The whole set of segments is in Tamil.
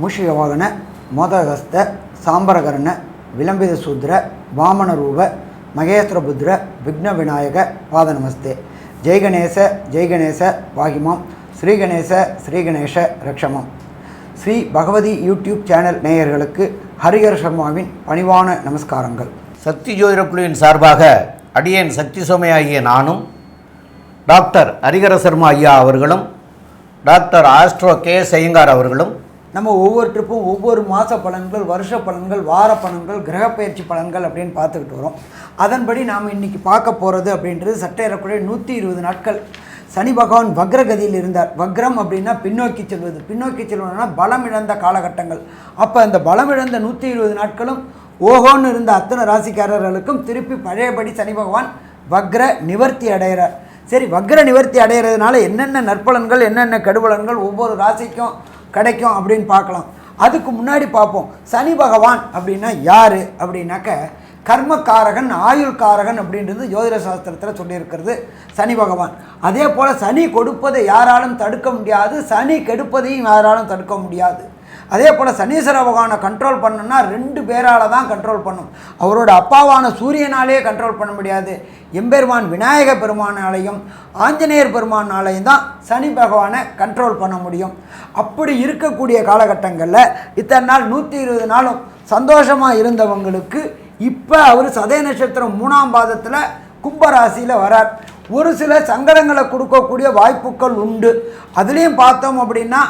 மூஷிகவாகன மோதகஸ்த சாம்பரகரண விளம்பித சூத்ர வாமன ரூப மகேஸ்வரபுத்ர விக்ன விநாயக பாத நமஸ்தே ஜெய்கணேச ஜெய்கணேச வாகிமாம். ஸ்ரீகணேச ஸ்ரீகணேச ரக்ஷமம். ஸ்ரீ பகவதி யூடியூப் சேனல் நேயர்களுக்கு ஹரிஹர் சர்மாவின் பணிவான நமஸ்காரங்கள். சக்தி ஜோதிட குழுவின் சார்பாக அடியேன் சக்தி சோமையாகிய நானும் டாக்டர் ஹரிகர சர்மா ஐயா அவர்களும் டாக்டர் ஆஸ்ட்ரோ கே ஐயங்கார் அவர்களும் நம்ம ஒவ்வொரு ட்ரிப்பும் ஒவ்வொரு மாத பலன்கள் வருஷ பலன்கள் வார பலன்கள் கிரகப்பயிற்சி பலன்கள் அப்படின்னு பார்த்துக்கிட்டு வரோம். அதன்படி நாம் இன்றைக்கி பார்க்க போகிறது அப்படின்றது சட்டையறக்குடைய நூற்றி இருபது நாட்கள். சனி பகவான் வக்ரகதியில் இருந்தார். வக்ரம் அப்படின்னா பின்னோக்கி செல்வது. பின்னோக்கி செல்வதுனா பலம் இழந்த காலகட்டங்கள். அப்போ அந்த பலம் இழந்த நூற்றி இருபது நாட்களும் ஓஹோன்னு இருந்த அத்தனை ராசிக்காரர்களுக்கும் திருப்பி பழையபடி சனி பகவான் வக்ர நிவர்த்தி அடைகிறார். சரி வக்ர நிவர்த்தி அடைகிறதுனால என்னென்ன நற்பலன்கள் என்னென்ன கெடுபலன்கள் ஒவ்வொரு ராசிக்கும் கிடைக்கும் அப்படின்னு பார்க்கலாம். அதுக்கு முன்னாடி பார்ப்போம். சனி பகவான் அப்படின்னா யார்? அப்படின்னாக்க கர்மக்காரகன் ஆயுள்காரகன் அப்படின்றது ஜோதிட சாஸ்திரத்தில் சொல்லியிருக்கிறது சனி பகவான். அதே போல் சனி கொடுப்பதை யாராலும் தடுக்க முடியாது. சனி கெடுப்பதையும் யாராலும் தடுக்க முடியாது. அதே போல் சனீஸ்வர பகவானை கண்ட்ரோல் பண்ணணும்னா ரெண்டு பேரால் தான் கண்ட்ரோல் பண்ணும். அவரோட அப்பாவான சூரியனாலேயே கண்ட்ரோல் பண்ண முடியாது. எம்பெருமான் விநாயக பெருமானாலையும் ஆஞ்சநேயர் பெருமானாலையும் தான் சனி பகவானை கண்ட்ரோல் பண்ண முடியும். அப்படி இருக்கக்கூடிய காலகட்டங்களில் இத்தனை நாள் நூற்றி இருபது நாளும் சந்தோஷமாக இருந்தவங்களுக்கு இப்போ அவர் சதய நட்சத்திரம் மூணாம் பாதத்தில் கும்பராசியில் வரார். ஒரு சில சங்கடங்களை கொடுக்கக்கூடிய வாய்ப்புகள் உண்டு. அதுலேயும் பார்த்தோம் அப்படின்னா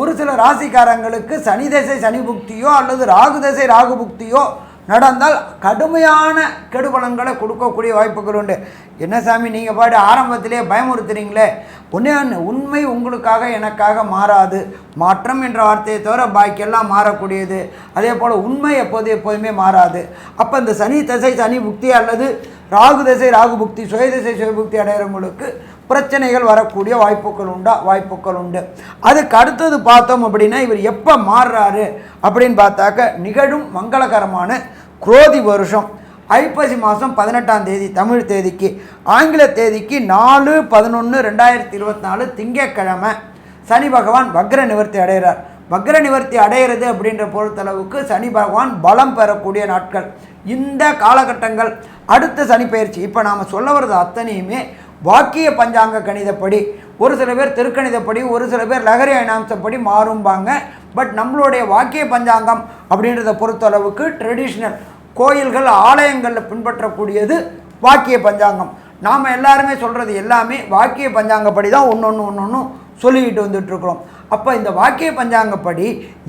ஒரு சில ராசிக்காரங்களுக்கு சனி தசை சனி புக்தியோ அல்லது ராகு தசை ராகு புக்தியோ நடந்தால் கடுமையான கெடுபலன்களை கொடுக்கக்கூடிய வாய்ப்புகள் உண்டு. என்ன சாமி நீங்கள் பாட்டு ஆரம்பத்திலே பயமுறுத்துறீங்களே? ஒன்றே ஒன்று உண்மை உங்களுக்காக எனக்காக மாறாது. மாற்றம் என்ற வார்த்தையை தவிர பாக்கியெல்லாம் மாறக்கூடியது. அதே போல் உண்மை எப்போது எப்போதுமே மாறாது. அப்போ இந்த சனி தசை சனி புக்தி அல்லது ராகு தசை ராகு புக்தி சுயதிசை சுயபுக்தி அடைகிறவங்களுக்கு பிரச்சனைகள் வரக்கூடிய வாய்ப்புகள் உண்டா? வாய்ப்புகள் உண்டு. அதுக்கு அடுத்தது பார்த்தோம் அப்படின்னா இவர் எப்போ மாறுறாரு அப்படின்னு பார்த்தாக்க நிகழும் மங்களகரமான குரோதி வருஷம். ஐப்பசி மாதம் பதினெட்டாம் தேதி தமிழ் தேதிக்கு. ஆங்கில தேதிக்கு நாலு பதினொன்று ரெண்டாயிரத்தி இருபத்தி நாலு திங்கக்கிழமை சனி பகவான் வக்ர நிவர்த்தி அடைகிறார். வக்ர நிவர்த்தி அடைகிறது அப்படின்ற பொறுத்தளவுக்கு சனி பகவான் பலம் பெறக்கூடிய நாட்கள். இந்த காலகட்டங்கள். அடுத்த சனி பயிற்சி. இப்போ நாம் சொல்ல வர்றது அத்தனையுமே வாக்கிய பஞ்சாங்க கணிதப்படி ஒரு சில பேர் திருக்கணிதப்படி ஒரு சில பேர் லகரி அயனாம்சப்படி மாறும்பாங்க. பட் நம்மளுடைய வாக்கிய பஞ்சாங்கம் அப்படின்றத பொறுத்தளவுக்கு ட்ரெடிஷ்னல் கோயில்கள் ஆலயங்களில் பின்பற்றக்கூடியது வாக்கிய பஞ்சாங்கம். நாம் எல்லாருமே சொல்கிறது எல்லாமே வாக்கிய பஞ்சாங்கப்படி தான் ஒன்று ஒன்று ஒன்று ஒன்று சொல்லிக்கிட்டு வந்துட்டுருக்குறோம் அப்போ இந்த வாக்கிய பஞ்சாங்கப்படி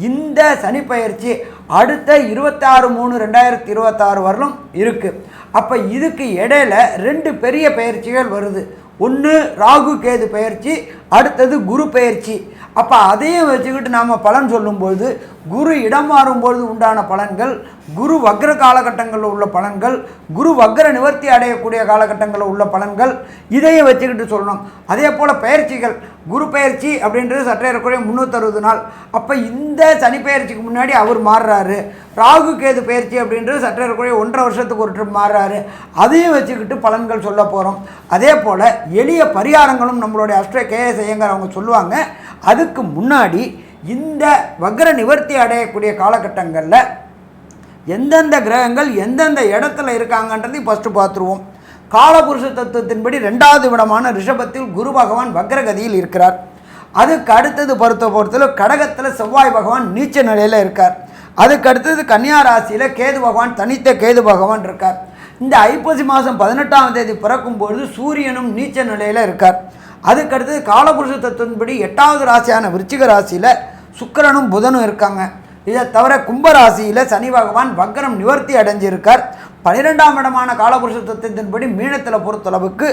இந்த சனிப்பயிற்சி அடுத்த இருபத்தாறு மூணு ரெண்டாயிரத்தி இருபத்தாறு வரலும் இருக்குது அப்போ இதுக்கு இடையில ரெண்டு பெரிய பயிற்சிகள் வருது. ஒன்று ராகு கேது பயிற்சி அடுத்தது குரு பயிற்சி அப்போ அதையும் வச்சுக்கிட்டு நாம் பலன் சொல்லும்பொழுது குரு இடம் மாறும்பொழுது உண்டான பலன்கள் குரு வக்ர காலகட்டங்களில் உள்ள பலன்கள் குரு வக்ர நிவர்த்தி அடையக்கூடிய காலகட்டங்களில் உள்ள பலன்கள் இதையும் வச்சுக்கிட்டு சொல்லணும். அதே போல் பயிற்சிகள் குரு பயிற்சி அப்படின்றது சற்றேறக்குறைய முந்நூற்றறுபது நாள். அப்போ இந்த சனி பயிற்சிக்கு முன்னாடி அவர் மாறுறாரு. ராகு கேது பயிற்சி அப்படின்றது சற்றேறக்குறைய ஒன்றரை வருஷத்துக்கு ஒரு ட்ரிப் மாறுறாரு. அதையும் வச்சுக்கிட்டு பலன்கள் சொல்ல போகிறோம் அதே போல் எளிய பரிகாரங்களும் நம்மளுடைய அஷ்ட கேஎஸ் ஐயங்கர் அவங்க சொல்லுவாங்க. அதுக்கு முன்னாடி இந்த வக்ர நிவர்த்தி அடையக்கூடிய காலகட்டங்களில் எந்தெந்த கிரகங்கள் எந்தெந்த இடத்துல இருக்காங்கன்றதையும் ஃபஸ்ட்டு பார்த்துருவோம். காலபுருஷ தத்துவத்தின்படி ரெண்டாவது விடமான ரிஷபத்தில் குரு பகவான் வக்ரகதியில் இருக்கிறார். அதுக்கு அடுத்தது பொறுத்த பொறுத்தல கடகத்தில் செவ்வாய் பகவான் நீச்ச நிலையில் இருக்கார். அதுக்கு அடுத்தது கன்னியா ராசியில் கேது பகவான் தனித்த கேது பகவான் இருக்கார். இந்த ஐப்பசி மாதம் பதினெட்டாம் தேதி பிறக்கும் பொழுது சூரியனும் நீச்ச நிலையில் இருக்கார். அதுக்கடுத்தது காலபுருஷ தத்துவன்படி எட்டாவது ராசியான விருச்சிக ராசியில் சுக்கிரனும் புதனும் இருக்காங்க. இதை தவிர கும்பராசியில் சனி பகவான் வக்ரம் நிவர்த்தி அடைஞ்சிருக்கார். பன்னிரெண்டாம் இடமான காலபுருஷ தத்துவத்தின்படி மீனத்தில் பொறுத்தளவுக்கு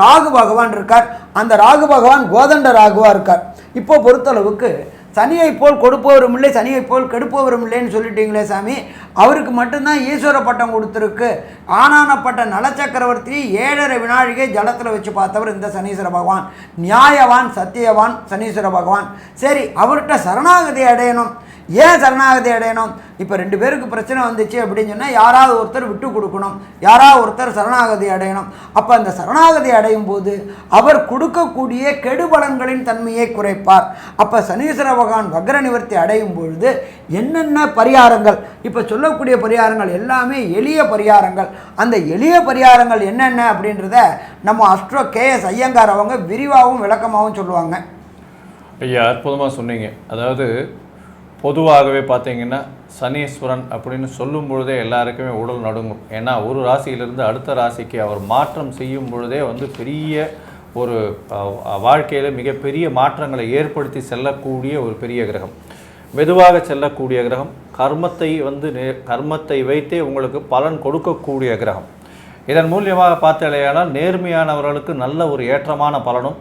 ராகு பகவான் இருக்கார். அந்த ராகு பகவான் கோதண்ட ராகுவாக இருக்கார். இப்போ பொறுத்தளவுக்கு சனியை போல் கொடுப்பவரும் இல்லை சனியை போல் கெடுப்பவரும் இல்லைன்னு சொல்லிட்டீங்களே சாமி. அவருக்கு மட்டும்தான் ஈஸ்வர பட்டம் கொடுத்துருக்கு. ஆனானப்பட்ட நலச்சக்கரவர்த்தி ஏழரை வினாழிகை ஜலத்தில் வச்சு பார்த்தவர் இந்த சனீஸ்வர பகவான். நியாயவான் சத்தியவான் சனீஸ்வர பகவான். சரி அவர்கிட்ட சரணாகதி அடையணும். ஏன் சரணாகதி அடையணும்? இப்போ ரெண்டு பேருக்கு பிரச்சனை வந்துச்சு அப்படின்னு சொன்னால் யாராவது ஒருத்தர் விட்டு கொடுக்கணும். யாராவது ஒருத்தர் சரணாகதி அடையணும். அப்போ அந்த சரணாகதி அடையும் போது அவர் கொடுக்கக்கூடிய கெடுபலன்களின் தன்மையை குறைப்பார். அப்போ சனீஸ்வர பகவான் வக்ர நிவர்த்தி அடையும் பொழுது என்னென்ன பரிகாரங்கள்? இப்போ சொல்லக்கூடிய பரிகாரங்கள் எல்லாமே எளிய பரிகாரங்கள். அந்த எளிய பரிகாரங்கள் என்னென்ன அப்படின்றத நம்ம அஸ்ட்ரோ கே எஸ் ஐயங்கார் அவங்க விரிவாகவும் விளக்கமாகவும் சொல்லுவாங்க. ஐயா அற்புதமாக சொன்னீங்க. அதாவது பொதுவாகவே பார்த்தீங்கன்னா சனீஸ்வரன் அப்படின்னு சொல்லும் பொழுதே எல்லாருக்குமே உடல் நடுங்கும். ஏன்னா ஒரு ராசியிலிருந்து அடுத்த ராசிக்கு அவர் மாற்றம் செய்யும் பொழுதே வந்து பெரிய ஒரு வாழ்க்கையில் மிகப்பெரிய மாற்றங்களை ஏற்படுத்தி செல்லக்கூடிய ஒரு பெரிய கிரகம். மெதுவாக செல்லக்கூடிய கிரகம். கர்மத்தை வந்து நே- கர்மத்தை வைத்தே உங்களுக்கு பலன் கொடுக்கக்கூடிய கிரகம். இதன் மூலியமாக பார்த்தாலேயானால் நேர்மையானவர்களுக்கு நல்ல ஒரு ஏற்றமான பலனும்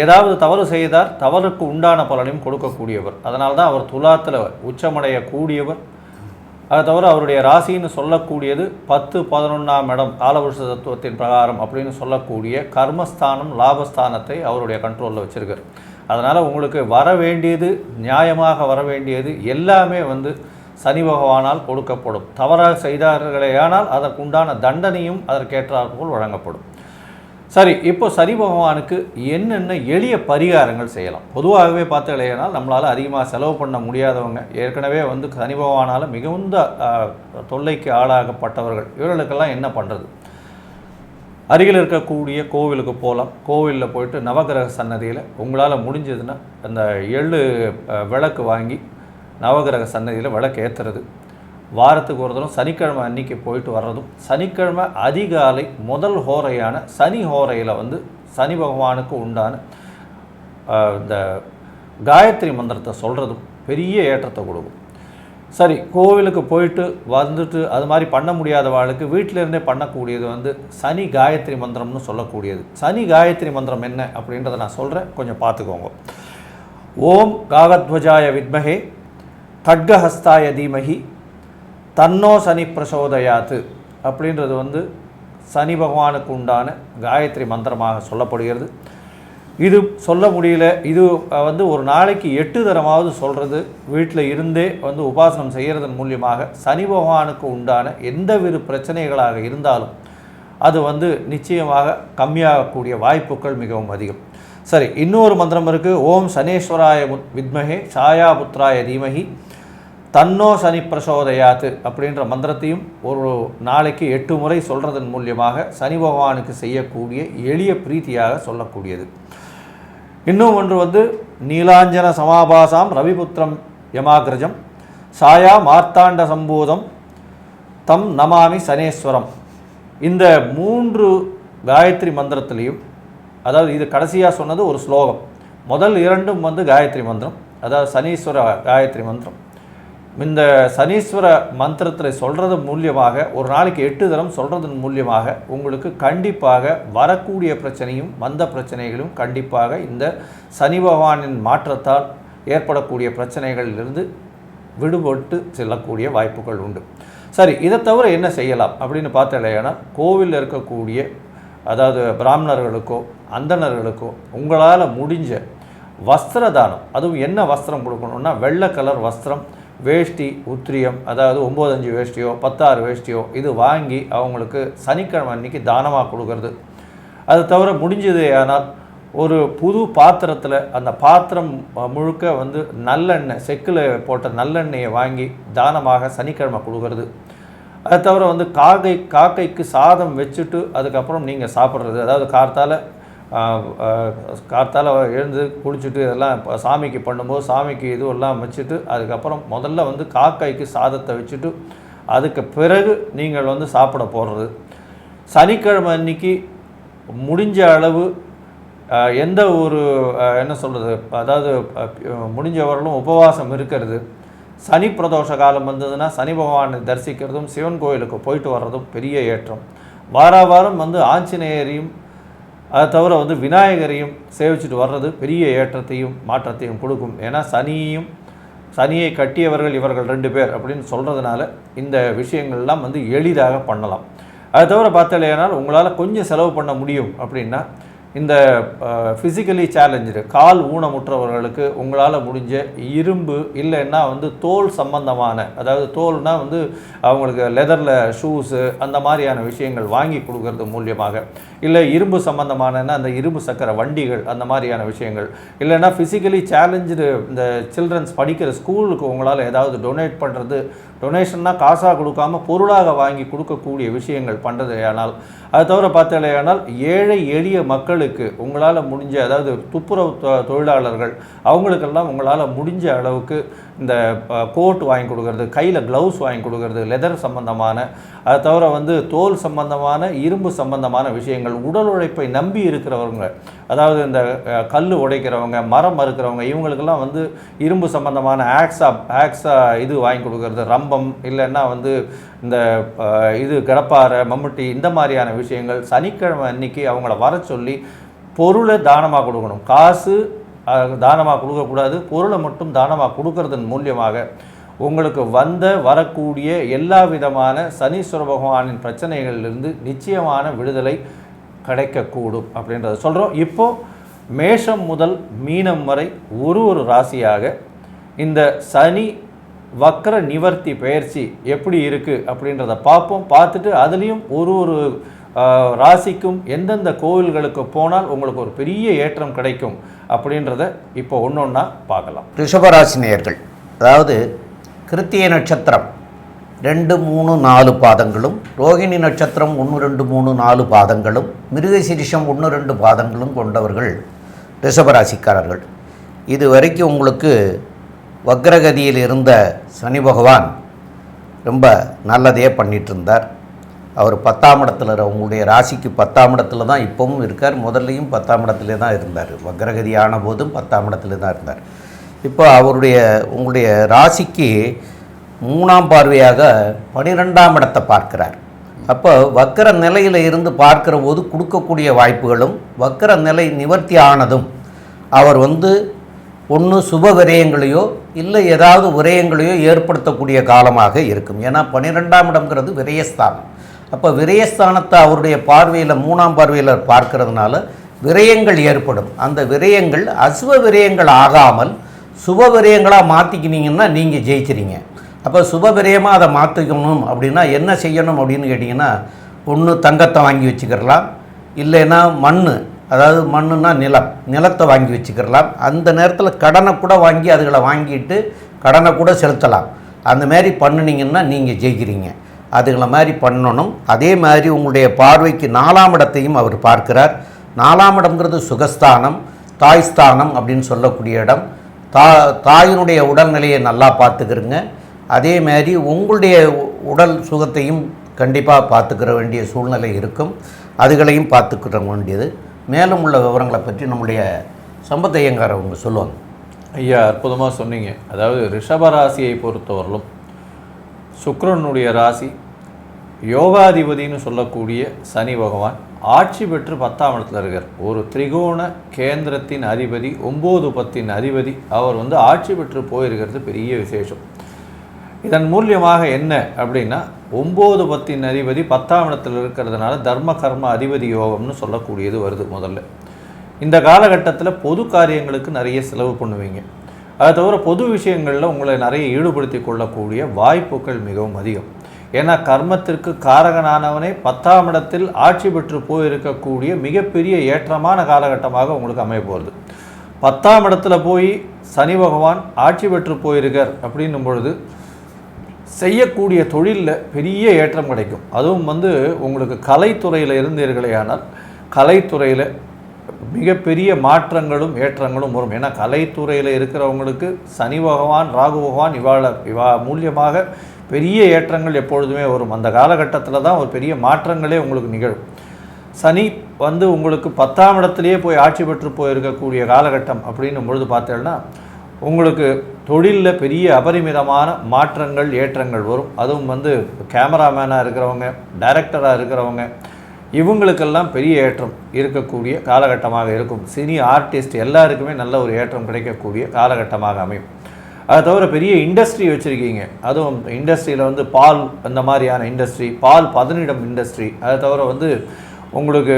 ஏதாவது தவறு செய்தார் தவறுக்கு உண்டான பலனையும் கொடுக்கக்கூடியவர். அதனால தான் அவர் துலாத்தில் உச்சமடையக்கூடியவர். அதை தவிர அவருடைய ராசின்னு சொல்லக்கூடியது பத்து பதினொன்றாம் இடம் காலபுருஷ தத்துவத்தின் பிரகாரம் அப்படின்னு சொல்லக்கூடிய கர்மஸ்தானம் லாபஸ்தானத்தை அவருடைய கண்ட்ரோலில் வச்சிருக்கார். அதனால் உங்களுக்கு வர வேண்டியது நியாயமாக வர வேண்டியது எல்லாமே வந்து சனி பகவானால் கொடுக்கப்படும். தவறாக செய்தார்களேயானால் அதற்குண்டான தண்டனையும் அதற்கேற்றாற்போல் வழங்கப்படும். சரி இப்போ சரி பகவானுக்கு என்னென்ன எளிய பரிகாரங்கள் செய்யலாம்? பொதுவாகவே பார்த்தாலேனால் நம்மளால் அதிகமாக செலவு பண்ண முடியாதவங்க ஏற்கனவே வந்து சனி பகவானால் மிகுந்த தொல்லைக்கு ஆளாகப்பட்டவர்கள் இவர்களுக்கெல்லாம் என்ன பண்ணுறது அருகில் இருக்கக்கூடிய கோவிலுக்கு போகலாம். கோவிலில் போயிட்டு நவகிரக சன்னதியில் உங்களால் முடிஞ்சதுன்னா அந்த எள்ளு விளக்கு வாங்கி நவகிரக சன்னதியில் விளக்கு ஏற்றுறது வாரத்துக்கு ஒரு தரம் சனிக்கிழமை அன்னைக்கு போயிட்டு வர்றதும் சனிக்கிழமை அதிகாலை முதல் ஹோரையான சனி ஹோரையில் வந்து சனி பகவானுக்கு உண்டான இந்த காயத்ரி மந்திரத்தை சொல்கிறதும் பெரிய ஏற்றத்தை கொடுக்கும். சரி கோவிலுக்கு போயிட்டு வந்துட்டு அது மாதிரி பண்ண முடியாதவாளுக்கு வீட்டிலேருந்தே பண்ணக்கூடியது வந்து சனி காயத்ரி மந்திரம்னு சொல்லக்கூடியது. சனி காயத்ரி மந்திரம் என்ன அப்படின்றத நான் சொல்கிறேன் கொஞ்சம் பார்த்துக்கோங்க. ஓம் காகத்வஜாய வித்மகே கட்கஹஸ்தாய தீமகி தன்னோ சனி பிரசோதயாத்து அப்படின்றது வந்து சனி பகவானுக்கு உண்டான காயத்ரி மந்திரமாக சொல்லப்படுகிறது. இது சொல்ல முடியல. இது வந்து ஒரு நாளைக்கு எட்டு தரமாவது சொல்கிறது வீட்டில் இருந்தே வந்து உபாசனம் செய்கிறதன் மூலியமாக சனி பகவானுக்கு உண்டான எந்தவித பிரச்சனைகளாக இருந்தாலும் அது வந்து நிச்சயமாக கம்மியாகக்கூடிய வாய்ப்புகள் மிகவும் அதிகம். சரி இன்னொரு மந்திரம் இருக்குது ஓம் சனேஸ்வராய வித்மகே சாயாபுத்ராய தீமகி. தன்னோ சனி பிரசோதையாது அப்படின்ற மந்திரத்தையும் ஒரு நாளைக்கு எட்டு முறை சொல்கிறதன் மூலியமாக சனி பகவானுக்கு செய்யக்கூடிய எளிய பிரீத்தியாக சொல்லக்கூடியது. இன்னும் ஒன்று வந்து நீலாஞ்சன சமாபாசாம் ரவிபுத்திரம் யமாகிரஜம் சாயா மார்த்தாண்ட சம்பூதம் தம் நமாமி சனேஸ்வரம். இந்த மூன்று காயத்ரி மந்திரத்திலையும் அதாவது இது கடைசியாக சொன்னது ஒரு ஸ்லோகம். முதல் இரண்டும் வந்து காயத்ரி மந்திரம் அதாவது சனீஸ்வர காயத்ரி மந்திரம். இந்த சனீஸ்வர மந்திரத்தை சொல்கிறது மூலியமாக ஒரு நாளைக்கு எட்டு தரம் சொல்கிறதன் மூலியமாக உங்களுக்கு கண்டிப்பாக வரக்கூடிய பிரச்சனையும் வந்த பிரச்சனைகளும் கண்டிப்பாக இந்த சனி பகவானின் மாற்றத்தால் ஏற்படக்கூடிய பிரச்சனைகளிலிருந்து விடுபட்டு செல்லக்கூடிய வாய்ப்புகள் உண்டு. சரி இதை தவிர என்ன செய்யலாம் அப்படின்னு பார்த்தாலேனா கோவிலில் இருக்கக்கூடிய அதாவது பிராமணர்களுக்கோ அந்தணர்களுக்கோ உங்களால் முடிஞ்ச வஸ்திர தானம் அதுவும் என்ன வஸ்திரம் கொடுக்கணும்னா வெள்ளை கலர் வஸ்திரம் வேஷ்டி உத்திரியம் அதாவது ஒம்போதஞ்சு வேஷ்டியோ பத்தாறு வேஷ்டியோ இது வாங்கி அவங்களுக்கு சனிக்கிழமை அன்னைக்கு தானமாக கொடுக்கறது. அது தவிர முடிஞ்சது ஆனால் ஒரு புது பாத்திரத்தில் அந்த பாத்திரம் முழுக்க வந்து நல்லெண்ணெய் செக்கில் போட்ட நல்லெண்ணெயை வாங்கி தானமாக சனிக்கிழமை கொடுக்கறது. அது தவிர வந்து காக்கை காக்கைக்கு சாதம் வச்சுட்டு அதுக்கப்புறம் நீங்கள் சாப்பிட்றது. அதாவது கார்த்தால் காத்தால் எழுந்து குளிச்சுட்டு இதெல்லாம் சாமிக்கு பண்ணும்போது சாமிக்கு இதுவெல்லாம் வச்சுட்டு அதுக்கப்புறம் முதல்ல வந்து காக்கைக்கு சாதத்தை வச்சுட்டு அதுக்கு பிறகு நீங்கள் வந்து சாப்பிட போடுறது சனிக்கிழமை அன்னைக்கு முடிஞ்ச அளவு எந்த ஒரு என்ன சொல்கிறது அதாவது முடிஞ்ச முடிஞ்சவர்களும் உபவாசம் இருக்கிறது. சனி பிரதோஷ காலம் வந்ததுன்னா சனி பகவானை தரிசிக்கிறதும் சிவன் கோயிலுக்கு போயிட்டு வர்றதும் பெரிய ஏற்றம். வார வாரம் வந்து ஆஞ்சநேயரையும் அதை தவிர வந்து விநாயகரையும் சேவிச்சுட்டு வர்றது பெரிய ஏற்றத்தையும் மாற்றத்தையும் கொடுக்கும். ஏன்னா சனியையும் சனியை கட்டியவர்கள் இவர்கள் ரெண்டு பேர் அப்படின்னு சொல்கிறதுனால இந்த விஷயங்கள்லாம் வந்து எளிதாக பண்ணலாம். அதை தவிர பார்த்தாலேனால் உங்களால் கொஞ்சம் செலவு பண்ண முடியும் அப்படின்னா இந்த ஃபிசிக்கலி சேலஞ்சு கால் ஊனமுற்றவர்களுக்கு உங்களால் முடிஞ்ச இரும்பு இல்லைன்னா வந்து தோல் சம்பந்தமான அதாவது தோல்னால் வந்து அவங்களுக்கு லெதரில் ஷூஸு அந்த மாதிரியான விஷயங்கள் வாங்கி கொடுக்கறது மூலியமாக. இல்லை இரும்பு சம்பந்தமானன்னா அந்த இரும்பு சக்கர வண்டிகள் அந்த மாதிரியான விஷயங்கள். இல்லைன்னா ஃபிசிக்கலி சேலஞ்சு இந்த சில்ட்ரன்ஸ் படிக்கிற ஸ்கூலுக்கு உங்களால் ஏதாவது டொனேட் பண்ணுறது டொனேஷன்னா காசாக கொடுக்காம பொருளாக வாங்கி கொடுக்கக்கூடிய விஷயங்கள் பண்ணுறதையானால் அது தவிர பார்த்தாலேயானால் ஏழை எளிய மக்களுக்கு உங்களால் முடிஞ்ச அதாவது துப்புரவு தொ- தொழிலாளர்கள் அவங்களுக்கெல்லாம் உங்களால் முடிஞ்ச அளவுக்கு இந்த கோட் வாங்கி கொடுக்கறது கையில் க்ளவுஸ் வாங்கி கொடுக்கறது லெதர் சம்பந்தமான அதை தவிர வந்து தோல் சம்பந்தமான இரும்பு சம்பந்தமான விஷயங்கள் உடல் உழைப்பை நம்பி இருக்கிறவங்க அதாவது இந்த கல் உடைக்கிறவங்க மரம் அறுக்கிறவங்க இவங்களுக்கெல்லாம் வந்து இரும்பு சம்பந்தமான ஆக்ஸா ஆக்ஸா இது வாங்கி கொடுக்கறது ரம்பம் இல்லைன்னா வந்து இந்த இது கடப்பாறை மம்முட்டி இந்த மாதிரியான விஷயங்கள் சனிக்கிழமை அன்னைக்கு அவங்கள வர சொல்லி பொருளை தானமாக கொடுக்கணும். காசு தானமாக கொடுக்கக்கூடாது. பொருளை மட்டும் தானமாக கொடுக்கறதன் மூலியமாக உங்களுக்கு வந்த வரக்கூடிய எல்லா விதமான சனீஸ்வர பகவானின் பிரச்சனைகளிலிருந்து நிச்சயமான விடுதலை கிடைக்கக்கூடும் அப்படின்றத சொல்கிறோம் இப்போது மேஷம் முதல் மீனம் வரை ஒரு ஒரு ராசியாக இந்த சனி வக்கர நிவர்த்தி பயிற்சி எப்படி இருக்குது அப்படின்றத பார்ப்போம். பார்த்துட்டு அதுலேயும் ஒரு ஒரு ராசிக்கும் எந்தெந்த கோவில்களுக்கு போனால் உங்களுக்கு ஒரு பெரிய ஏற்றம் கிடைக்கும் அப்படின்றத இப்போ ஒன்று ஒன்றா பார்க்கலாம். ரிஷபராசினியர்கள் அதாவது கிருத்திய நட்சத்திரம் ரெண்டு மூணு நாலு பாதங்களும் ரோகிணி நட்சத்திரம் ஒன்று ரெண்டு மூணு நாலு பாதங்களும் மிருகசிரிஷம் ஒன்று ரெண்டு பாதங்களும் கொண்டவர்கள் ரிஷபராசிக்காரர்கள். இது வரைக்கும் உங்களுக்கு வக்ரகதியில் இருந்த சனி பகவான் ரொம்ப நல்லதையே பண்ணிட்டு இருந்தார். அவர் பத்தாம் இடத்துல இரு- உங்களுடைய ராசிக்கு பத்தாம் இடத்துல தான் இப்போவும் இருக்கார். முதல்லையும் பத்தாம் இடத்துல தான் இருந்தார். வக்ரகதி ஆன போதும் பத்தாம் இடத்துல தான் இருந்தார். இப்போ அவருடைய உங்களுடைய ராசிக்கு மூணாம் பார்வையாக பனிரெண்டாம் இடத்தை பார்க்கிறார். அப்போ வக்கர நிலையில் இருந்து பார்க்கிற போது கொடுக்கக்கூடிய வாய்ப்புகளும் வக்கர நிலை நிவர்த்தி ஆனதும் அவர் வந்து ஒன்று சுப விரயங்களையோ இல்லை ஏதாவது விரயங்களையோ ஏற்படுத்தக்கூடிய காலமாக இருக்கும். ஏன்னா பன்னிரெண்டாம் இடம்ங்கிறது விரயஸ்தானம். அப்போ விரயஸ்தானத்தை அவருடைய பார்வையில் மூணாம் பார்வையில் பார்க்கறதுனால விரயங்கள் ஏற்படும். அந்த விரயங்கள் அசுவ விரயங்கள் ஆகாமல் சுப விரயங்களாக மாற்றிக்கினீங்கன்னா நீங்கள் ஜெயிச்சிறீங்க அப்போ சுப விரயமாக அதை மாற்றிக்கணும் அப்படின்னா என்ன செய்யணும் அப்படின்னு கேட்டிங்கன்னா ஒன்று தங்கத்தை வாங்கி வச்சுக்கிறலாம். இல்லைன்னா மண் அதாவது மண்ணுன்னா நிலம் நிலத்தை வாங்கி வச்சுக்கிறலாம். அந்த நேரத்தில் கடனை கூட வாங்கி அதுகளை வாங்கிட்டு கடனை கூட செலுத்தலாம். அந்த மாதிரி பண்ணுனீங்கன்னா நீங்கள் ஜெயிக்கிறீங்க. அதுகளை மாதிரி பண்ணணும். அதே மாதிரி உங்களுடைய பார்வைக்கு நாலாம் இடத்தையும் அவர் பார்க்கிறார். நாலாம் இடம்ங்கிறது சுகஸ்தானம் தாய்ஸ்தானம் அப்படின்னு சொல்லக்கூடிய இடம். தா தாயினுடைய உடல்நிலையை நல்லா பார்த்துக்கிறங்க அதே மாதிரி உங்களுடைய உடல் சுகத்தையும் கண்டிப்பாக பார்த்துக்கிற வேண்டிய சூழ்நிலை இருக்கும். அதுகளையும் பார்த்துக்கிற வேண்டியது. மேலும் உள்ள விவரங்களை பற்றி நம்முடைய சம்பத்தையங்கார் அவங்க சொல்லுவாங்க. ஐயா அற்புதமாக சொன்னீங்க. அதாவது ரிஷப ராசியை பொறுத்தவரையிலும் சுக்கிரனுடைய ராசி யோகாதிபதின்னு சொல்லக்கூடிய சனி பகவான் ஆட்சி பெற்று பத்தாம் இடத்துல இருக்கார். ஒரு திரிகோண கேந்திரத்தின் அதிபதி ஒம்பது பத்தின் அதிபதி அவர் வந்து ஆட்சி பெற்று போயிருக்கிறது பெரிய விசேஷம். இதன் மூலியமாக என்ன அப்படின்னா ஒம்பது பத்தின் அதிபதி பத்தாம் இடத்துல இருக்கிறதுனால தர்ம கர்ம அதிபதி யோகம்னு சொல்லக்கூடியது வருது முதல்ல. இந்த காலகட்டத்தில் பொது காரியங்களுக்கு நிறைய செலவு பண்ணுவீங்க. அதை தவிர பொது விஷயங்களில் உங்களை நிறைய ஈடுபடுத்தி கொள்ளக்கூடிய வாய்ப்புகள் மிகவும் அதிகம். ஏன்னா கர்மத்திற்கு காரகனானவனே பத்தாம் இடத்தில் ஆட்சி பெற்று போயிருக்கக்கூடிய மிகப்பெரிய ஏற்றமான காலகட்டமாக உங்களுக்கு அமைய போகிறது பத்தாம் இடத்துல போய் சனி பகவான் ஆட்சி பெற்று போயிருக்கார் அப்படின்னும் பொழுது செய்யக்கூடிய தொழிலில் பெரிய ஏற்றம் கிடைக்கும். அதுவும் வந்து உங்களுக்கு கலைத்துறையில் இருந்தீர்களேயானால் கலைத்துறையில் மிகப்பெரிய மாற்றங்களும் ஏற்றங்களும் வரும். ஏன்னா கலைத்துறையில் இருக்கிறவங்களுக்கு சனி பகவான் ராகு பகவான் இவாள இவா மூலியமாக பெரிய ஏற்றங்கள் எப்பொழுதுமே வரும். அந்த காலகட்டத்தில் தான் ஒரு பெரிய மாற்றங்களே உங்களுக்கு நிகழும். சனி வந்து உங்களுக்கு பத்தாம் இடத்துலையே போய் ஆட்சி பெற்று போயிருக்கக்கூடிய காலகட்டம் அப்படின்னும் பொழுது பார்த்தேன்னா உங்களுக்கு தொழிலில் பெரிய அபரிமிதமான மாற்றங்கள் ஏற்றங்கள் வரும். அதுவும் வந்து கேமராமேனாக இருக்கிறவங்க டைரக்டராக இருக்கிறவங்க இவங்களுக்கெல்லாம் பெரிய ஏற்றம் இருக்கக்கூடிய காலகட்டமாக இருக்கும். சினி ஆர்டிஸ்ட் எல்லாருக்குமே நல்ல ஒரு ஏற்றம் கிடைக்கக்கூடிய காலகட்டமாக அமையும். அதை தவிர பெரிய இண்டஸ்ட்ரி வச்சுருக்கீங்க. அதுவும் இண்டஸ்ட்ரியில் வந்து பால் அந்த மாதிரியான இண்டஸ்ட்ரி பால் பதனிடம் இண்டஸ்ட்ரி அதை தவிர வந்து உங்களுக்கு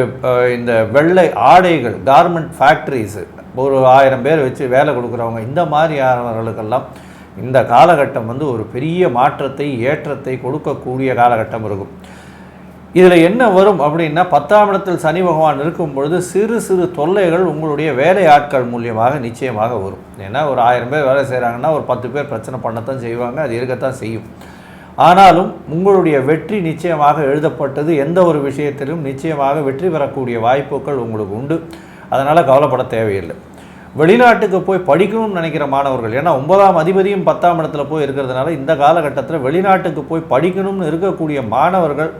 இந்த வெள்ளை ஆடைகள் கார்மெண்ட் ஃபேக்ட்ரிஸு ஒரு ஆயிரம் பேர் வச்சு வேலை கொடுக்குறவங்க இந்த மாதிரியானவர்களுக்கெல்லாம் இந்த காலகட்டம் வந்து ஒரு பெரிய மாற்றத்தை ஏற்றத்தை கொடுக்கக்கூடிய காலகட்டம் இருக்கும். இதில் என்ன வரும் அப்படின்னா பத்தாம் இடத்தில் சனி பகவான் இருக்கும் பொழுது சிறு சிறு தொல்லைகள் உங்களுடைய வேலை ஆட்கள் மூலியமாக நிச்சயமாக வரும். ஏன்னா ஒரு ஆயிரம் பேர் வேலை செய்கிறாங்கன்னா ஒரு பத்து பேர் பிரச்சனை பண்ணத்தான் செய்வாங்க அது இருக்கத்தான் செய்யும். ஆனாலும் உங்களுடைய வெற்றி நிச்சயமாக எழுதப்பட்டது எந்த ஒரு விஷயத்திலும் நிச்சயமாக வெற்றி பெறக்கூடிய வாய்ப்புகள் உங்களுக்கு உண்டு. அதனால் கவலைப்பட தேவையில்லை. வெளிநாட்டுக்கு போய் படிக்கணும்னு நினைக்கிற மாணவர்கள் ஏன்னா ஒன்பதாம் அதிபதியும் பத்தாம் இடத்துல போய் இருக்கிறதுனால இந்த காலகட்டத்தில் வெளிநாட்டுக்கு போய் படிக்கணும்னு இருக்கக்கூடிய மாணவர்கள்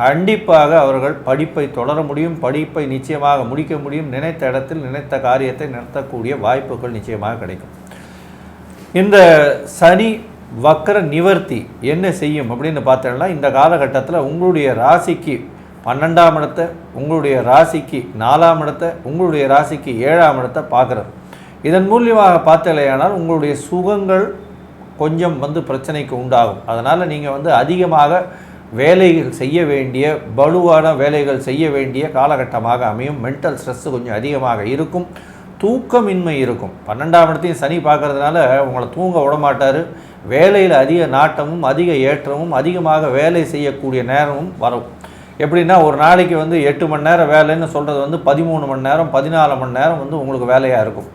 கண்டிப்பாக அவர்கள் படிப்பை தொடர முடியும் படிப்பை நிச்சயமாக முடிக்க முடியும். நினைத்த இடத்தில் நினைத்த காரியத்தை நடத்தக்கூடிய வாய்ப்புகள் நிச்சயமாக கிடைக்கும். இந்த சனி வக்கர நிவர்த்தி என்ன செய்யும் அப்படின்னு பார்த்தோம்னா இந்த காலகட்டத்தில் உங்களுடைய ராசிக்கு பன்னெண்டாம் இடத்தை உங்களுடைய ராசிக்கு நாலாம் இடத்தை உங்களுடைய ராசிக்கு ஏழாம் இடத்தை பார்க்குறது. இதன் மூலியமாக பார்த்தலையானால் உங்களுடைய சுகங்கள் கொஞ்சம் வந்து பிரச்சனைக்கு உண்டாகும். அதனால் நீங்கள் வந்து அதிகமாக வேலைகள் செய்ய வேண்டிய பலுவான வேலைகள் செய்ய வேண்டிய காலகட்டமாக அமையும். மென்டல் ஸ்ட்ரெஸ்ஸு கொஞ்சம் அதிகமாக இருக்கும். தூக்கமின்மை இருக்கும். பன்னெண்டாம் இடத்தையும் சனி பார்க்கறதுனால உங்களை தூங்க விட மாட்டார். வேலையில் அதிக நாட்டமும் அதிக ஏற்றமும் அதிகமாக வேலை செய்யக்கூடிய நேரமும் வரும். எப்படின்னா ஒரு நாளைக்கு வந்து எட்டு மணி நேரம் வேலைன்னு சொல்கிறது வந்து பதிமூணு மணி நேரம் பதினாலு மணி நேரம் வந்து உங்களுக்கு வேலையாக இருக்கும்.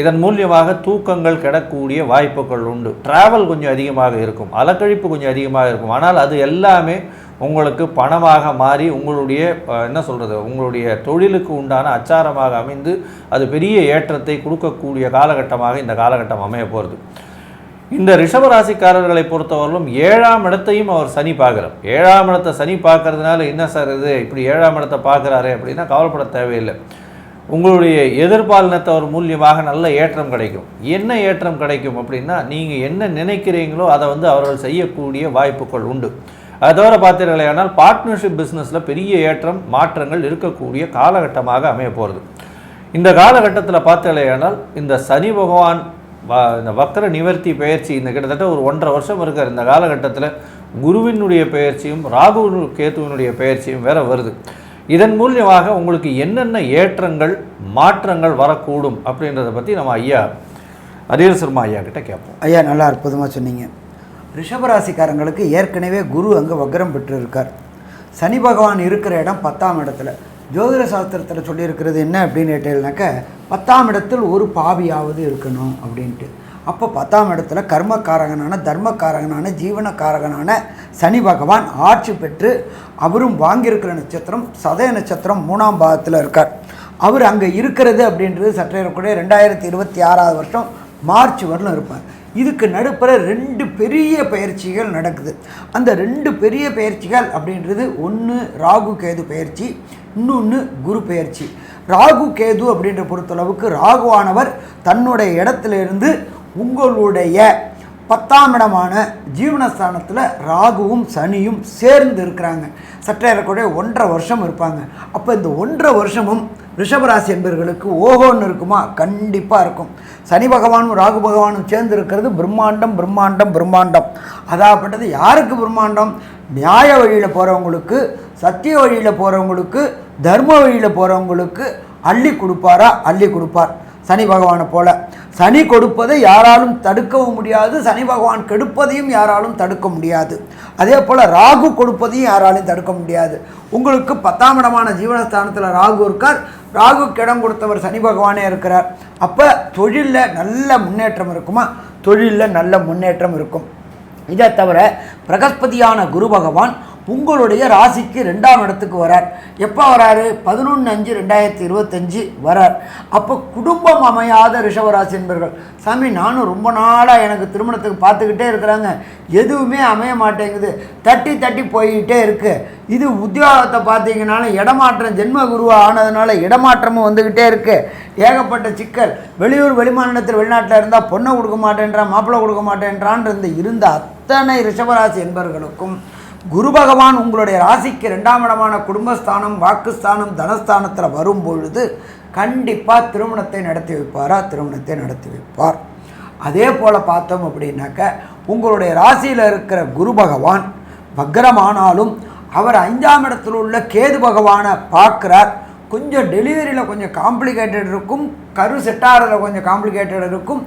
இதன் மூலியமாக தூக்கங்கள் கிடக்கூடிய வாய்ப்புகள் உண்டு. டிராவல் கொஞ்சம் அதிகமாக இருக்கும். அலக்கழிப்பு கொஞ்சம் அதிகமாக இருக்கும். ஆனால் அது எல்லாமே உங்களுக்கு பணமாக மாறி உங்களுடைய என்ன சொல்கிறது உங்களுடைய தொழிலுக்கு உண்டான அச்சாரமாக அமைந்து அது பெரிய ஏற்றத்தை கொடுக்கக்கூடிய காலகட்டமாக இந்த காலகட்டம் அமைய போகிறது இந்த ரிஷபராசிக்காரர்களை பொறுத்தவரையிலும் ஏழாம் இடத்தையும் அவர் சனி பார்க்குறார். ஏழாம் இடத்தை சனி பார்க்கறதுனால என்ன சார் இது? இப்படி ஏழாம் இடத்தை பார்க்குறாரு அப்படின்னா கவலைப்பட தேவையில்லை. உங்களுடைய எதிர்பாலினத்தவர் மூலியமாக நல்ல ஏற்றம் கிடைக்கும். என்ன ஏற்றம் கிடைக்கும் அப்படின்னா நீங்கள் என்ன நினைக்கிறீங்களோ அதை வந்து அவர்கள் செய்யக்கூடிய வாய்ப்புகள் உண்டு. அது தவிர பார்த்தீர்களேயானால் பார்ட்னர்ஷிப் பிஸ்னஸில் பெரிய ஏற்றம் மாற்றங்கள் இருக்கக்கூடிய காலகட்டமாக அமைய போகிறது இந்த காலகட்டத்தில் பார்த்தீர்களேயானால் இந்த சனி பகவான் வ- இந்த வக்கர நிவர்த்தி பயிற்சி இந்த கிட்டத்தட்ட ஒரு ஒன்றரை வருஷம் இருக்கிற இந்த காலகட்டத்தில் குருவினுடைய பெயர்ச்சியும் ராகு கேத்துவினுடைய பெயர்ச்சியும் வேற வருது. இதன் மூலியமாக உங்களுக்கு என்னென்ன ஏற்றங்கள் மாற்றங்கள் வரக்கூடும் அப்படின்றத பற்றி நம்ம ஐயா அரியர் சர்மா ஐயா கிட்ட கேட்போம். ஐயா நல்லா அற்புதமாக சொன்னீங்க. ரிஷபராசிக்காரங்களுக்கு ஏற்கனவே குரு அங்கே வக்ரம் பெற்று இருக்கார் சனி பகவான் இருக்கிற இடம் பத்தாம் இடத்துல. ஜோதிட சாஸ்திரத்தில் சொல்லியிருக்கிறது என்ன அப்படின்னு கேட்டீங்கன்னாக்க பத்தாம் இடத்தில் ஒரு பாவியாவது இருக்கணும் அப்படின்ட்டு. அப்போ பத்தாம் இடத்துல கர்மக்காரகனான தர்மக்காரகனான ஜீவனக்காரகனான சனி பகவான் ஆட்சி பெற்று அவரும் வாங்கியிருக்கிற நட்சத்திரம் சதய நட்சத்திரம் மூணாம் பாகத்தில் இருக்கார். அவர் அங்கே இருக்கிறது அப்படின்றது சற்றே இருக்கக்கூடிய ரெண்டாயிரத்தி இருபத்தி ஆறாவது வருஷம் மார்ச் வரலும் இருப்பார். இதுக்கு நடுப்புற ரெண்டு பெரிய பயிற்சிகள் நடக்குது. அந்த ரெண்டு பெரிய பயிற்சிகள் அப்படின்றது ஒன்று ராகு கேது பயிற்சி இன்னொன்று குரு பயிற்சி. ராகு கேது அப்படின்ற பொறுத்தளவுக்கு ராகுவானவர் தன்னுடைய இடத்துல இருந்து உங்களுடைய பத்தாம் இடமான ஜீவனஸ்தானத்தில் ராகுவும் சனியும் சேர்ந்து இருக்கிறாங்க. சற்றே ஏறக்கூடிய ஒன்றரை வருஷம் இருப்பாங்க. அப்போ இந்த ஒன்றரை வருஷமும் ரிஷபராசி என்பவர்களுக்கு ஓஹோன்னு இருக்குமா? கண்டிப்பாக இருக்கும். சனி பகவானும் ராகு பகவானும் சேர்ந்து இருக்கிறது பிரம்மாண்டம் பிரம்மாண்டம் பிரம்மாண்டம். அதாகப்பட்டது யாருக்கு பிரம்மாண்டம்? நியாய வழியில் போகிறவங்களுக்கு சத்திய வழியில் போகிறவங்களுக்கு தர்ம வழியில் போகிறவங்களுக்கு அள்ளி கொடுப்பாரா? அள்ளி கொடுப்பார். சனி பகவானை போல. சனி கொடுப்பதை யாராலும் தடுக்கவும் முடியாது. சனி பகவான் கெடுப்பதையும் யாராலும் தடுக்க முடியாது. அதே போல் ராகு கொடுப்பதையும் யாராலையும் தடுக்க முடியாது. உங்களுக்கு பத்தாம் இடமான ஜீவனஸ்தானத்தில் ராகு இருக்கார். ராகு கிடம் கொடுத்தவர் சனி பகவானே இருக்கிறார். அப்போ தொழிலில் நல்ல முன்னேற்றம் இருக்குமா? தொழிலில் நல்ல முன்னேற்றம் இருக்கும். இதை தவிர பிரகஸ்பதியான குரு பகவான் உங்களுடைய ராசிக்கு ரெண்டாம் இடத்துக்கு வரார். எப்போ வராரு? பதினொன்று அஞ்சு ரெண்டாயிரத்தி இருபத்தஞ்சு வரார். அப்போ குடும்பம் அமையாத ரிஷவராசி என்பர்கள். சாமி நானும் ரொம்ப நாளாக எனக்கு திருமணத்துக்கு பார்த்துக்கிட்டே இருக்கிறாங்க. எதுவுமே அமைய மாட்டேங்குது. தட்டி தட்டி போய்கிட்டே இருக்கு. இது உத்தியோகத்தை பார்த்தீங்கன்னாலும் இடமாற்றம் ஜென்ம குருவா ஆனதுனால இடமாற்றமும் வந்துக்கிட்டே இருக்கு. ஏகப்பட்ட சிக்கல். வெளியூர் வெளிமாநிலத்தில் வெளிநாட்டில் இருந்தால் பொண்ணை கொடுக்க மாட்டேன்றான் மாப்பிள்ளை கொடுக்க மாட்டேன்றான் இருந்து இருந்த அத்தனை ரிஷபராசி என்பவர்களுக்கும் குரு பகவான் உங்களுடைய ராசிக்கு ரெண்டாம் இடமான குடும்பஸ்தானம் வாக்குஸ்தானம் தனஸ்தானத்தில் வரும் பொழுது கண்டிப்பாக திருமணத்தை நடத்தி வைப்பாரா? திருமணத்தை நடத்தி வைப்பார். அதே போல் பார்த்தோம் அப்படின்னாக்க உங்களுடைய ராசியில் இருக்கிற குரு பகவான் வக்ரமானாலும் அவர் ஐந்தாம் இடத்தில் உள்ள கேது பகவானை பார்க்குறார். கொஞ்சம் டெலிவரியில் கொஞ்சம் காம்ப்ளிகேட்டட் இருக்கும். கரு செட்டாரில் கொஞ்சம் காம்ப்ளிகேட்டட் இருக்கும்.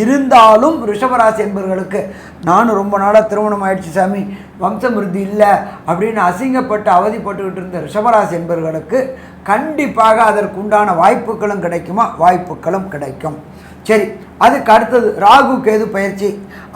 இருந்தாலும் ரிஷபராசி என்பவர்களுக்கு நானும் ரொம்ப நாளாக திருமணம் ஆயிடுச்சு சாமி வம்சமிருதி இல்லை அப்படின்னு அசிங்கப்பட்டு அவதிப்பட்டுக்கிட்டு இருந்த ரிஷபராசி என்பவர்களுக்கு கண்டிப்பாக அதற்கு உண்டான வாய்ப்புகளும் கிடைக்குமா? வாய்ப்புகளும் கிடைக்கும். சரி அதுக்கு அடுத்தது ராகு கேது பயிற்சி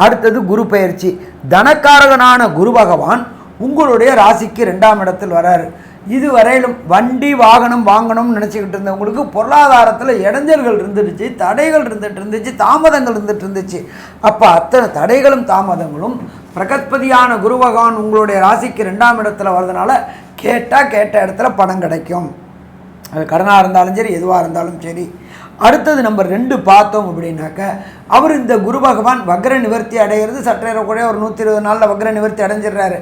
அடுத்தது குரு பயிற்சி. தனக்காரகனான குரு பகவான் உங்களுடைய ராசிக்கு ரெண்டாம் இடத்தில் வராரு. இதுவரையிலும் வண்டி வாகனம் வாங்கணும்னு நினச்சிக்கிட்டு இருந்தவங்களுக்கு பொருளாதாரத்தில் இடைஞ்சல்கள் இருந்துடுச்சு தடைகள் இருந்துகிட்டு இருந்துச்சு தாமதங்கள் இருந்துகிட்டு இருந்துச்சு. அப்போ அத்தனை தடைகளும் தாமதங்களும் பிரகஸ்பதியான குரு பகவான் உங்களுடைய ராசிக்கு ரெண்டாம் இடத்துல வர்றதுனால கேட்டால் கேட்ட இடத்துல பணம் கிடைக்கும். அது கடனாக இருந்தாலும் சரி எதுவாக இருந்தாலும் சரி. அடுத்தது நம்பர் ரெண்டு பார்த்தோம் அப்படின்னாக்க அவர் இந்த குரு பகவான் வக்ர நிவர்த்தி அடைகிறது சற்றேற கூட ஒரு நூற்றி இருபது நாளில் வக்ர நிவர்த்தி அடைஞ்சிடுறாரு.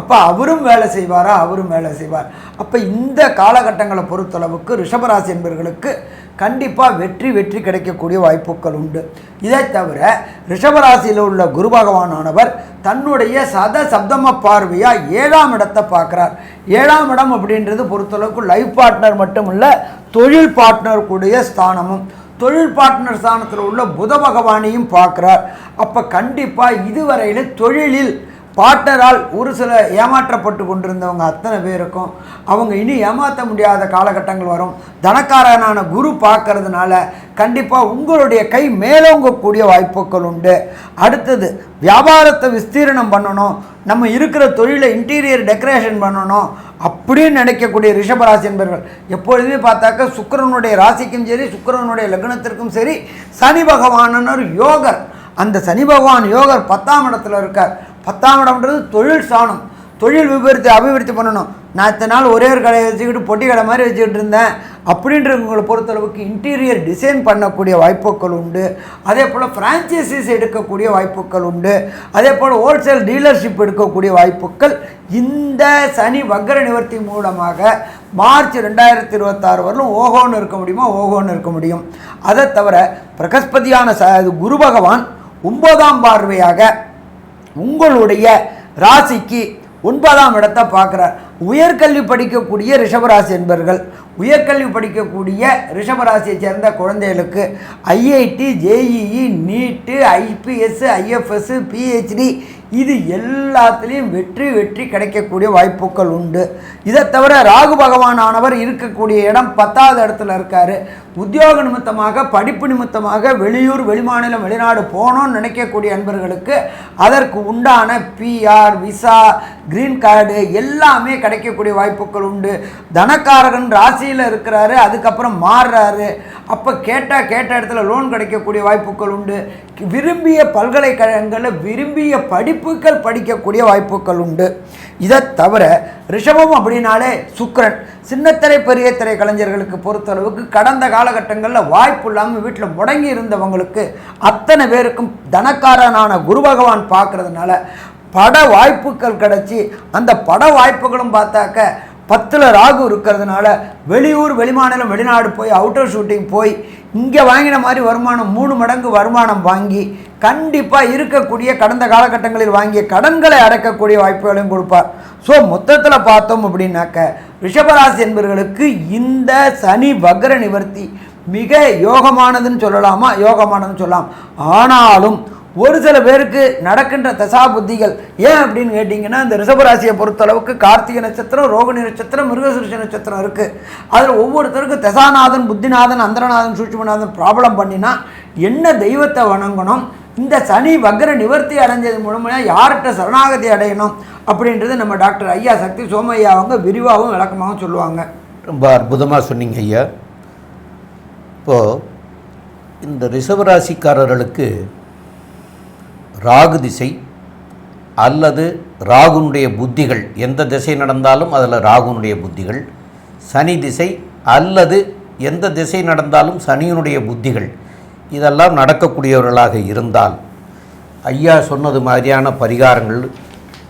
அப்போ அவரும் வேலை செய்வாரா? அவரும் வேலை செய்வார். அப்போ இந்த காலகட்டங்களை பொறுத்தளவுக்கு ரிஷபராசி என்பவர்களுக்கு கண்டிப்பாக வெற்றி வெற்றி கிடைக்கக்கூடிய வாய்ப்புகள் உண்டு. இதை தவிர ரிஷபராசியில் உள்ள குரு பகவானானவர் தன்னுடைய சத சப்தம பார்வையாக ஏழாம் இடத்தை பார்க்குறார். ஏழாம் இடம் அப்படின்றது பொறுத்தளவுக்கு லைஃப் பார்ட்னர் மட்டும் இல்லை தொழில் பார்ட்னர் கூடிய ஸ்தானமும். தொழில் பார்ட்னர் ஸ்தானத்தில் உள்ள புத பகவானையும் பார்க்குறார். அப்போ கண்டிப்பாக இதுவரையில் தொழிலில் பார்ட்னரால் ஒரு சில ஏமாற்றப்பட்டு கொண்டிருந்தவங்க அத்தனை பேருக்கும் அவங்க இனி ஏமாற்ற முடியாத காலகட்டங்கள் வரும். தனக்காரனான குரு பார்க்கறதுனால கண்டிப்பாக உங்களுடைய கை மேலோங்கக்கூடிய வாய்ப்புகள் உண்டு. அடுத்தது வியாபாரத்தை விஸ்தீரணம் பண்ணணும். நம்ம இருக்கிற தொழிலை இன்டீரியர் டெக்கரேஷன் பண்ணணும் அப்படின்னு நினைக்கக்கூடிய ரிஷபராசி என்பவர்கள் எப்பொழுதுமே பார்த்தாக்க சுக்கரனுடைய ராசிக்கும் சரி சுக்கரனுடைய லக்னத்திற்கும் சரி சனி பகவானன் ஒரு யோகர். அந்த சனி பகவான் யோகர் பத்தாம் இடத்துல இருக்கார். பத்தாம் இடம்ன்றது தொழில் சாணம். தொழில் விபரத்தை அபிவிருத்தி பண்ணணும். நான் இத்தனை நாள் ஒரே ஒரு கடையை வச்சுக்கிட்டு பொட்டி கடை மாதிரி வச்சுக்கிட்டு இருந்தேன். அப்படின்றவங்களை பொறுத்தளவுக்கு இன்டீரியர் டிசைன் பண்ணக்கூடிய வாய்ப்புகள் உண்டு. அதே போல் ஃப்ரான்ச்சைசிஸ் எடுக்கக்கூடிய வாய்ப்புகள் உண்டு. அதே போல் ஹோல்சேல் டீலர்ஷிப் எடுக்கக்கூடிய வாய்ப்புகள். இந்த சனி வக்கர நிவர்த்தி மூலமாக மார்ச் ரெண்டாயிரத்தி இருபத்தாறு வரலும் ஓஹோன்னு இருக்க முடியுமா? ஓஹோன்னு இருக்க முடியும். அதை தவிர பிரகஸ்பதியான ச குரு பகவான் ஒன்பதாம் பார்வையாக உங்களுடைய ராசிக்கு ஒன்பதாம் இடத்தை பார்க்குறார். உயர்கல்வி படிக்கக்கூடிய ரிஷபராசி என்பர்கள் உயர்கல்வி படிக்கக்கூடிய ரிஷபராசியை சேர்ந்த குழந்தைகளுக்கு IIT JEE NEET IPS IFS PhD இது எல்லாத்துலேயும் வெற்றி வெற்றி கிடைக்கக்கூடிய வாய்ப்புகள் உண்டு. இதை தவிர ராகு பகவான் ஆனவர் இருக்கக்கூடிய இடம் பத்தாவது இடத்துல இருக்கார். உத்தியோக நிமித்தமாக படிப்பு நிமித்தமாக வெளியூர் வெளிமாநிலம் வெளிநாடு போகணும்னு நினைக்கக்கூடிய அன்பர்களுக்கு அதற்கு உண்டான பிஆர் விசா கிரீன் கார்டு எல்லாமே கிடைக்கக்கூடிய வாய்ப்புகள் உண்டு. தனக்காரகன் ராசியில் இருக்கிறாரு அதுக்கப்புறம் மாறுறாரு. அப்போ கேட்டால் கேட்ட இடத்துல லோன் கிடைக்கக்கூடிய வாய்ப்புகள் உண்டு. விரும்பிய பல்கலைக்கழகங்களில் விரும்பிய படிப்புகள் படிக்கக்கூடிய வாய்ப்புகள் உண்டு. இதை தவிர ரிஷபம் அப்படின்னாலே சுக்கரன். சின்னத்திரை பெரிய திரை கலைஞர்களுக்கு பொறுத்தளவுக்கு கடந்த காலகட்டங்களில் வாய்ப்பு இல்லாமல் வீட்டில் முடங்கி இருந்தவங்களுக்கு அத்தனை பேருக்கும் தனக்காரனான குரு பகவான் பார்க்கறதுனால பட வாய்ப்புகள் கிடச்சி அந்த பட வாய்ப்புகளும் பார்த்தாக்க பத்தில் ராகு இருக்கிறதுனால வெளியூர் வெளிமாநிலம் வெளிநாடு போய் அவுட்டர் ஷூட்டிங் போய் இங்கே வாங்கின மாதிரி வருமானம் மூணு மடங்கு வருமானம் வாங்கி கண்டிப்பாக இருக்கக்கூடிய கடந்த காலகட்டங்களில் வாங்கிய கடன்களை அடைக்கக்கூடிய வாய்ப்புகளையும் கொடுப்பார். ஸோ மொத்தத்தில் பார்த்தோம் அப்படின்னாக்க ரிஷபராசி என்பவர்களுக்கு இந்த சனி வக்ர நிவர்த்தி மிக யோகமானதுன்னு சொல்லலாமா? யோகமானதுன்னு சொல்லலாம். ஆனாலும் ஒரு சில பேருக்கு நடக்கின்ற தசா புத்திகள் ஏன் அப்படின்னு கேட்டிங்கன்னா இந்த ரிஷபராசியை பொறுத்தளவுக்கு கார்த்திகை நட்சத்திரம் ரோகிணி நட்சத்திரம் மிருகசுருஷ நட்சத்திரம் இருக்குது அதில் ஒவ்வொருத்தருக்கும் தசாநாதன் புத்திநாதன் அந்தரநாதன் சூட்சுமநாதன் ப்ராப்ளம் பண்ணினா என்ன தெய்வத்தை வணங்கணும்? இந்த சனி வக்ர நிவர்த்தி அடைஞ்சது மூலமாக யார்கிட்ட சரணாகதி அடையணும்? அப்படின்றது நம்ம டாக்டர் ஐயா சக்தி சோமையா அவங்க விரிவாகவும் விளக்கமாகவும் சொல்லுவாங்க. ரொம்ப அற்புதமாக சொன்னீங்க ஐயா. இப்போது இந்த ரிஷபராசிக்காரர்களுக்கு ராகு திசை அல்லது ராகுனுடைய புத்திகள் எந்த திசை நடந்தாலும் அதில் ராகுனுடைய புத்திகள். சனி திசை அல்லது எந்த திசை நடந்தாலும் சனியினுடைய புத்திகள். இதெல்லாம் நடக்கக்கூடியவர்களாக இருந்தால் ஐயா சொன்னது மாதிரியான பரிகாரங்கள்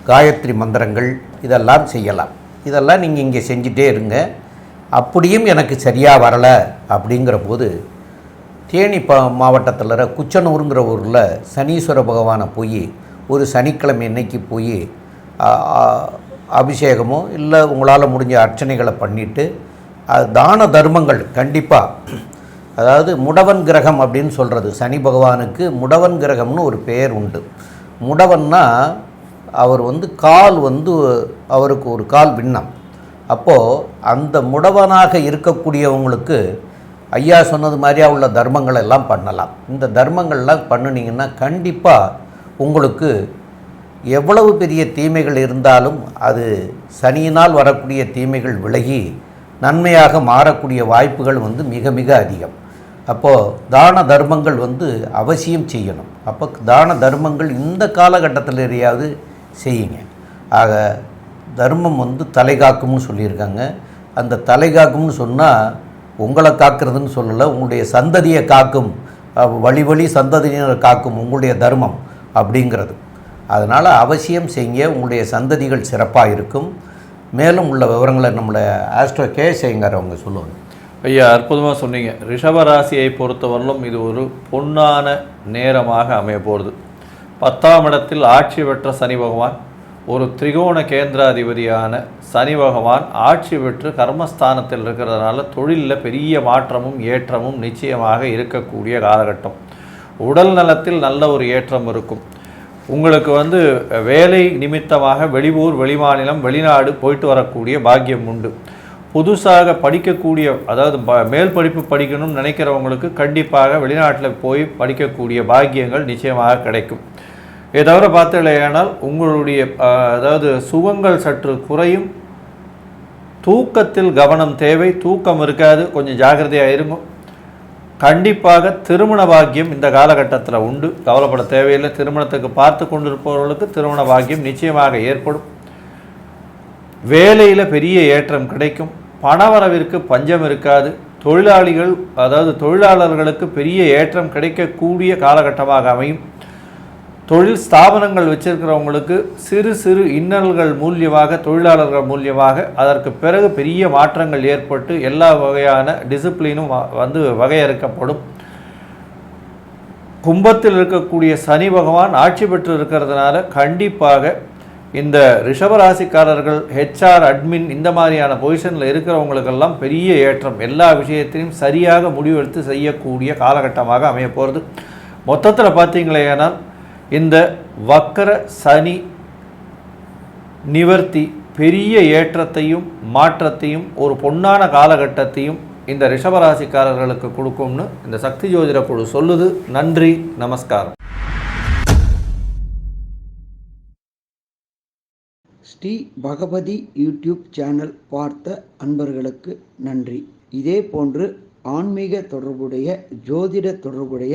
காயத்ரி மந்திரங்கள் இதெல்லாம் செய்யலாம். இதெல்லாம் நீங்கள் இங்கே செஞ்சுட்டே இருங்க. அப்படியும் எனக்கு சரியாக வரலை அப்படிங்கிற போது தேனி ப மாவட்டத்தில் குச்சனூருங்கிற ஊரில் சனீஸ்வர பகவானை போய் ஒரு சனிக்கிழமை இன்னைக்கு போய் அபிஷேகமோ இல்லை உங்களால் முடிஞ்ச அர்ச்சனைகளை பண்ணிவிட்டு அது தான தர்மங்கள் கண்டிப்பாக அதாவது முடவன் கிரகம் அப்படின்னு சொல்கிறது சனி பகவானுக்கு முடவன் கிரகம்னு ஒரு பெயர் உண்டு. முடவன்னா அவர் வந்து கால் வந்து அவருக்கு ஒரு கால் விண்ணம். அப்போது அந்த முடவனாக இருக்கக்கூடியவங்களுக்கு ஐயா சொன்னது மாதிரியா உள்ள தர்மங்கள் எல்லாம் பண்ணலாம். இந்த தர்மங்கள்லாம் பண்ணினீங்கன்னா கண்டிப்பாக உங்களுக்கு எவ்வளவு பெரிய தீமைகள் இருந்தாலும் அது சனியினால் வரக்கூடிய தீமைகள் விலகி நன்மையாக மாறக்கூடிய வாய்ப்புகள் வந்து மிக மிக அதிகம். அப்போது தான தர்மங்கள் வந்து அவசியம் செய்யணும். அப்போ தான தர்மங்கள் இந்த காலகட்டத்தில் எதையாவது செய்யுங்க. ஆக தர்மம் வந்து தலை காக்கும்னு சொல்லியிருக்காங்க. அந்த தலை காக்கும்னு சொன்னால் உங்களை காக்கிறதுன்னு சொல்லலை உங்களுடைய சந்ததியை காக்கும் வழி வழி சந்ததியினரை காக்கும் உங்களுடைய தர்மம் அப்படிங்கிறது. அதனால் அவசியம் செய்ய உங்களுடைய சந்ததிகள் சிறப்பாக இருக்கும். மேலும் உள்ள விவரங்களை நம்மளை ஆஸ்ட்ரோ கே சேங்கர் அவங்க சொல்லுவாங்க. ஐயா அற்புதமாக சொன்னீங்க. ரிஷபராசியை பொறுத்தவரையிலும் இது ஒரு பொன்னான நேரமாக அமைய போகிறது பத்தாம் இடத்தில் ஆட்சி பெற்ற சனி பகவான் ஒரு திரிகோண கேந்திராதிபதியான சனி பகவான் ஆட்சி பெற்று கர்மஸ்தானத்தில் இருக்கிறதுனால தொழிலில் பெரிய மாற்றமும் ஏற்றமும் நிச்சயமாக இருக்கக்கூடிய காலகட்டம். உடல் நலத்தில் நல்ல ஒரு ஏற்றம் இருக்கும். உங்களுக்கு வந்து வேலை நிமித்தமாக வெளியூர் வெளிமாநிலம் வெளிநாடு போயிட்டு வரக்கூடிய பாக்கியம் உண்டு. புதுசாக படிக்கக்கூடிய அதாவது ப- மேல் படிப்பு படிக்கணும்னு நினைக்கிறவங்களுக்கு கண்டிப்பாக வெளிநாட்டில் போய் படிக்கக்கூடிய பாக்கியங்கள் நிச்சயமாக கிடைக்கும். இதை தவிர பார்த்தீங்களேயானால் உங்களுடைய அதாவது சுகங்கள் சற்று குறையும். தூக்கத்தில் கவனம் தேவை. தூக்கம் இருக்காது. கொஞ்சம் ஜாக்கிரதையாக இருங்க. கண்டிப்பாக திருமண பாக்கியம் இந்த காலகட்டத்தில் உண்டு. கவலைப்பட தேவையில்லை. திருமணத்துக்கு பார்த்து கொண்டிருப்பவர்களுக்கு திருமண பாக்கியம் நிச்சயமாக ஏற்படும். வேலையில் பெரிய ஏற்றம் கிடைக்கும். பணவரவிற்கு பஞ்சம் இருக்காது. தொழிலாளிகள் அதாவது தொழிலாளர்களுக்கு பெரிய ஏற்றம் கிடைக்கக்கூடிய காலகட்டமாக அமையும். தொழில் ஸ்தாபனங்கள் வச்சிருக்கிறவங்களுக்கு சிறு சிறு இன்னல்கள் மூலியமாக தொழிலாளர்கள் மூலியமாக அதற்கு பிறகு பெரிய மாற்றங்கள் ஏற்பட்டு எல்லா வகையான டிசிப்ளினும் வ- வந்து வகையறுக்கப்படும். கும்பத்தில் இருக்கக்கூடிய சனி பகவான் ஆட்சி பெற்று இருக்கிறதுனால கண்டிப்பாக இந்த ரிஷபராசிக்காரர்கள் ஹெச்ஆர் அட்மின் இந்த மாதிரியான பொசிஷனில் இருக்கிறவங்களுக்கெல்லாம் பெரிய ஏற்றம். எல்லா விஷயத்தையும் சரியாக முடிவெடுத்து செய்யக்கூடிய காலகட்டமாக அமைய போகிறது மொத்தத்தில் பார்த்தீங்களேனால் இந்த வக்கர சனி நிவர்த்தி பெரிய ஏற்றத்தையும் மாற்றத்தையும் ஒரு பொன்னான காலகட்டத்தையும் இந்த ரிஷபராசிக்காரர்களுக்கு கொடுக்கும்னு இந்த சக்தி ஜோதிட குழு சொல்லுது. நன்றி நமஸ்காரம். ஸ்ரீ பகவதி யூடியூப் சேனல் பார்த்த அன்பர்களுக்கு நன்றி. இதே போன்று ஆன்மீக தொடர்புடைய ஜோதிட தொடர்புடைய